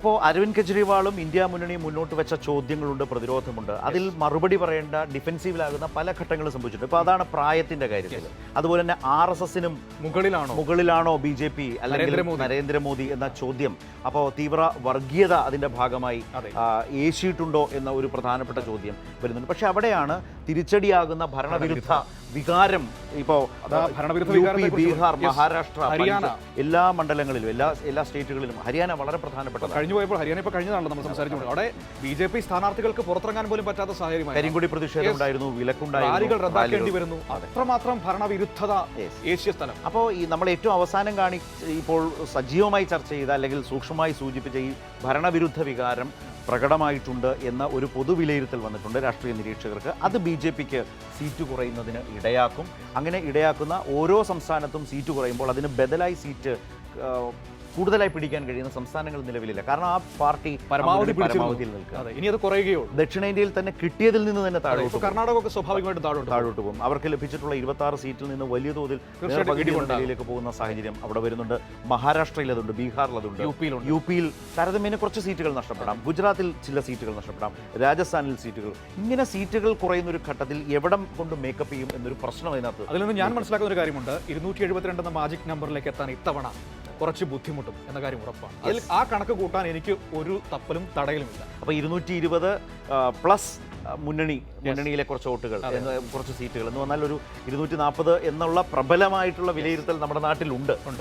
അപ്പോൾ അരവിന്ദ് കെജ്രിവാളും ഇന്ത്യ മുന്നണിയും മുന്നോട്ട് വെച്ച ചോദ്യങ്ങളുണ്ട് പ്രതിരോധമുണ്ട്. അതിൽ മറുപടി പറയേണ്ട ഡിഫെൻസീവിലാകുന്ന പല ഘട്ടങ്ങളും സംഭവിച്ചിട്ടുണ്ട്. ഇപ്പോൾ അതാണ് പ്രായത്തിന്റെ കാര്യത്തിൽ. അതുപോലെ തന്നെ R S എസിനും മുകളിലാണോ? മുകളിലാണോ B J P അല്ലെങ്കിൽ നരേന്ദ്രമോദി. എന്ന ചോദ്യം? അപ്പോൾ തീവ്ര വർഗീയത അതിന്റെ ഭാഗമായി ഏശിയിട്ടുണ്ടോ എന്ന ഒരു പ്രധാനപ്പെട്ട ചോദ്യം വരുന്നുണ്ട്. പക്ഷേ അവിടെയാണ് തിരിച്ചടിയാകുന്ന ഭരണവിരുദ്ധ വികാരം ഇപ്പോ ഭരണവിരുദ്ധ വികാരം പി, ബീഹാർ മഹാരാഷ്ട്ര ഹരിയാന. എല്ലാ മണ്ഡലങ്ങളിലും എല്ലാ എല്ലാ സ്റ്റേറ്റുകളിലും ഹരിയാന വളരെ പ്രധാനപ്പെട്ട കഴിഞ്ഞു പോയപ്പോൾ ഹരിയാന ഇപ്പോൾ കഴിഞ്ഞതാണല്ലോ നമ്മൾ സംസാരിച്ചുകൊണ്ട്. അവിടെ ബി ജെ പി സ്ഥാനാർത്ഥികൾക്ക് പുറത്തിറങ്ങാൻ പോലും പറ്റാത്ത സാഹചര്യമായി. കരിങ്കുടി പ്രതിഷേധം ഉണ്ടായിരുന്നു വിലക്കുണ്ടായിരുന്നു റദ്ദാക്കേണ്ടി. വരുന്നു. അത്രമാത്രം ഭരണവിരുദ്ധത. ഏഷ്യ സ്ഥലം. അപ്പോൾ ഈ നമ്മൾ ഏറ്റവും അവസാനം കാണി ഇപ്പോൾ സജീവമായി ചർച്ച ചെയ്ത അല്ലെങ്കിൽ സൂക്ഷ്മമായി സൂചിപ്പിച്ച ഈ ഭരണവിരുദ്ധ വികാരം പ്രകടമായിട്ടുണ്ട് എന്ന ഒരു പൊതുവിലയിരുത്തൽ വന്നിട്ടുണ്ട് രാഷ്ട്രീയ നിരീക്ഷകർക്ക്. അത് ബി ജെ പിക്ക് സീറ്റ് കുറയുന്നതിന് ഇടയാക്കും. അങ്ങനെ ഇടയാക്കുന്ന ഓരോ സംസ്ഥാനത്തും സീറ്റ് കുറയുമ്പോൾ അതിന് ബദലായി സീറ്റ് കൂടുതലായി പിടിക്കാൻ കഴിയുന്ന സംസ്ഥാനങ്ങൾ നിലവിലില്ല. കാരണം ആ പാർട്ടി പരമാവധി പരമാവധിയിൽ നിൽക്കുക ഇനി അത് കുറയുകയുള്ളൂ. ദക്ഷിണേന്ത്യയിൽ തന്നെ കിട്ടിയതിൽ നിന്ന് തന്നെ താഴോട്ട് കർണാടകമൊക്കെ സ്വാഭാവികമായിട്ട് താഴോട്ട് താഴോട്ട് പോകും. അവർക്ക് ലഭിച്ചിട്ടുള്ള ഇരുപത്തി ആറ് സീറ്റിൽ നിന്ന് വലിയ തോതിൽ. നിലയിലേക്ക് പോകുന്ന സാഹചര്യം അവിടെ വരുന്നുണ്ട്. മഹാരാഷ്ട്രയിൽ അതുണ്ട് ബീഹാറിൽ അതുണ്ട്. യു പിയിലുണ്ട്. യു പിയിൽ താരതമ്യേന കുറച്ച് സീറ്റുകൾ നഷ്ടപ്പെടാം. ഗുജറാത്തിൽ ചില സീറ്റുകൾ നഷ്ടപ്പെടാം. രാജസ്ഥാനിൽ സീറ്റുകൾ. ഇങ്ങനെ സീറ്റുകൾ കുറയുന്ന ഒരു ഘട്ടത്തിൽ എവിടം കൊണ്ട് മേക്കപ്പ് ചെയ്യും എന്നൊരു പ്രശ്നം അതിനകത്ത് അതിൽ നിന്ന് ഞാൻ മനസ്സിലാക്കുന്ന ഒരു കാര്യമുണ്ട്. ഇരുന്നൂറ്റി എഴുപത്തിരണ്ട് എന്ന മാജിക് നമ്പറിലേക്ക് എത്താൻ ഇത്തവണ കുറച്ച് ബുദ്ധിമുട്ടും എന്ന കാര്യം ഉറപ്പാണ്. അതിൽ ആ കണക്ക് കൂട്ടാൻ എനിക്ക് ഒരു തപ്പലും തടയലുമില്ല. അപ്പോൾ ഇരുന്നൂറ്റി ഇരുപത് പ്ലസ് മുന്നണി മുന്നണിയിലെ കുറച്ച് വോട്ടുകൾ കുറച്ച് സീറ്റുകൾ എന്ന് പറഞ്ഞാൽ ഒരു ഇരുന്നൂറ്റി നാൽപ്പത് എന്നുള്ള പ്രബലമായിട്ടുള്ള വിലയിരുത്തൽ നമ്മുടെ നാട്ടിലുണ്ട്. ഉണ്ട്.